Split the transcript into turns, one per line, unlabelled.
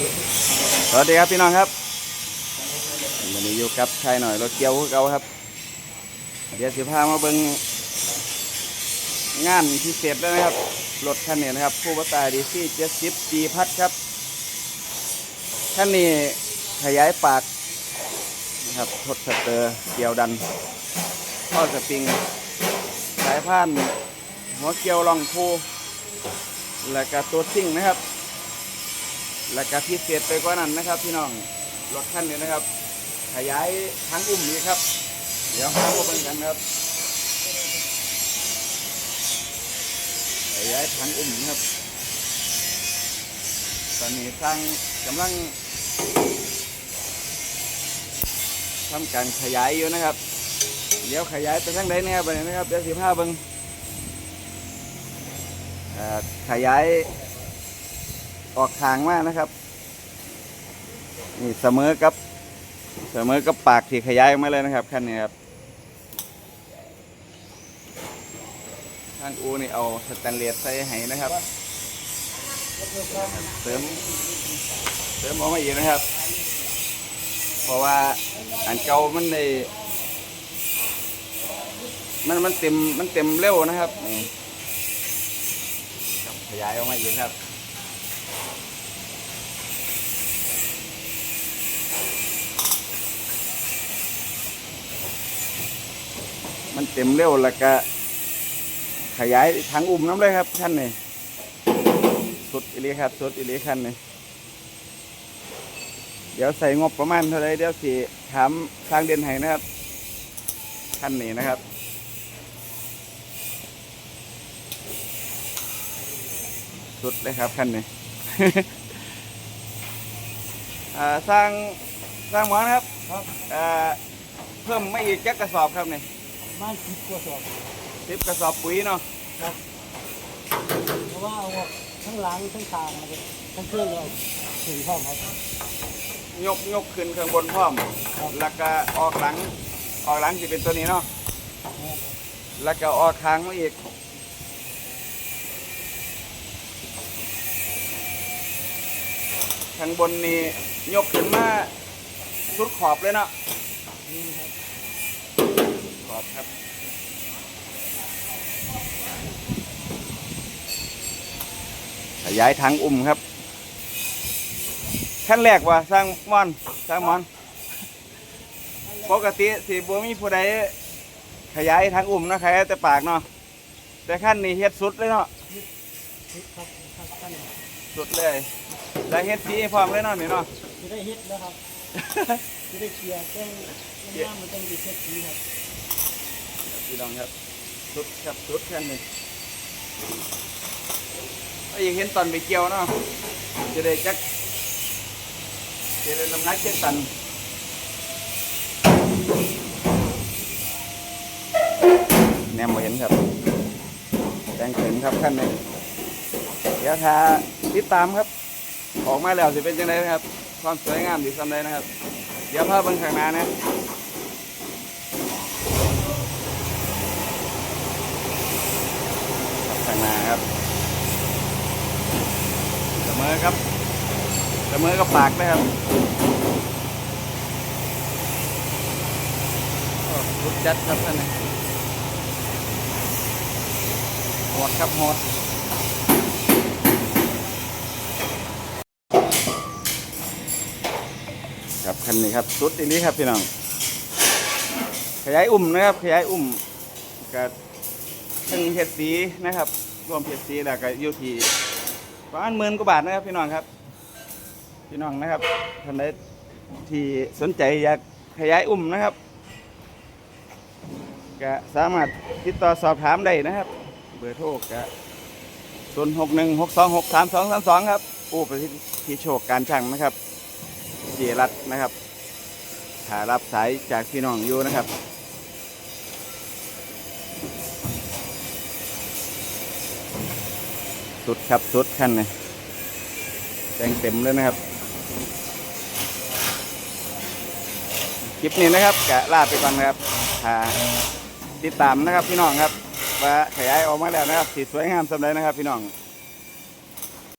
สวัสดีครับพี่น้องครับวันนี้อยู่กับชายหน่อยรถเกียวคือเก่าครับ เดี๋ยวสิพามาเบิ่งงานพิเศษแล้วนะครับรถคันนี้นะครับ ผู้ประกายดีซี่เจ็ดสิบจีพัดครับคันนี้ขยายปากนะครับทดสเตอร์เกี่ยวดันข้อสปริงสายพานหัวเกียวรองพูและก็ตัวซิ่งนะครับ และก็พิเศษไปกว่านั้นนะครับ พี่น้องรถคันนี้นะครับ ขยายทั้งอุ้มนี้ครับ เดี๋ยวเรามาเบิ่งกันครับ ขยายทั้งอุ้มนะครับ ตอนนี้สร้างกำลังทำการขยายอยู่นะครับ เดี๋ยวขยายไปทางใดนะครับบัดนี้นะครับเดี๋ยวสิพาเบิ่งขยาย ออกทางมากนะครับ นี่เสมอกับ เสมอกับปากที่ขยายออกมาเลยนะครับคันนี้ครับทางอูนี่เอาสแตนเลสใส่ให้นะครับ เสริม เสริมออกมาอีกนะครับ เพราะว่าอันเก่ามันในมันมันเต็มมันเต็มเร็วนะครับนี่ครับขยายออกมาอีกครับ มันเต็มเร็วแล้วก็ขยายทางอุ้มน้ำเลยครับท่านนี่สุดอิลีครับสุดอิลีขั้นนี่เดี๋ยวใส่งบประมาณเท่าไรเดี๋ยวสิถามทางเดินให้นะครับขั้นนี้นะครับสุดเลยครับขั้นนี้อ่สร้างสร้างหมอนครับ
ครับ
เพิ่มไม่อีกจักกระสอบครับนี่
ม่านคิดกว่าสอบ
สิบกระสอบปุ๋ยเนาะ
เพราะว่าเอาทั้งหลังทั้งทางนะครับทั้งเครื่องเราถึงพร้อมครับ
ยกยกขึ้นข้างบนพร้อม แล้วก็ออกหลัง ออกหลังจะเป็นตัวนี้เนาะแล้วก็ออกทางมาอีกข้างบนนี่ยกขึ้นมาสุดขอบเลยเนาะ
นี่ครับ
ข อบครับ ขยายทางอุ้มครับขั้นแรกว่าสร้างมอนสร้างมอน ปกติสิบัมีผู้ใดขยายทางอุ้มเนาะขยายแต่ปากเนาะแต่ขั้นนี้เฮ็ดสุดเลยเนาะ
คิดครับครับท่าน
สุดเลย แล้วเฮ็ดสีพร้อมเลยเนาะนี่เนาะ
จะได้ฮิตแล้วครับจะได้เคลียร์แจ้งน้ำมันต้องดีเช็ดทีครับ
พี่น้องครับสุดครับสุดขั้นนี้ก็ยังเห็นตอนไปเกี่ยวเนาะจะได้จักจะได้นำนักเจ็ดตันแนมบ่เห็นครับแดงเข็มครับขั้นนี้เดี๋ยวถ้าติดตามครับ ออกมาแล้วสิเป็นยังไงนะครับ ความสวยงามดีสันใดนะครับ เดี๋ยวภาพบนข้างหน้านะ ข้าครับเสมอครับเสมอกับปากนะครับรุดจัดครับท่านนี่โหดครับโหดครับคันนี้ครับสุดอีนี้ครับพี่น้องขยายอุ่มนะครับ ขยายอุ่มกับทั้งเห็ดสีนะครับ รวมเห็ดสีแล้วก็อยู่ที่ประมาณหมื่นกว่าบาทนะครับพี่น้องครับ พี่น้องนะครับท่านใดที่สนใจอยากขยายอุ่มนะครับก็สามารถติดต่อสอบถามได้นะครับ เบอร์โทรก็ศูนย์หกหนึ่งหกสองหกสามสองสามสองครับผู้ประสิทธิโชคการช่างนะครับเจรัตน์นะครับถ้ารับสายจากพี่น้องอยู่นะครับ สุดครับสุดขั้นเลยแต่งเต็มเลยนะครับคลิปนี้นะครับกะลาไปก่อนนะครับถ้าติดตามนะครับพี่น้องครับว่าขยายออกมาแล้วนะครับสีสวยงามสำเร็จนะครับพี่น้อง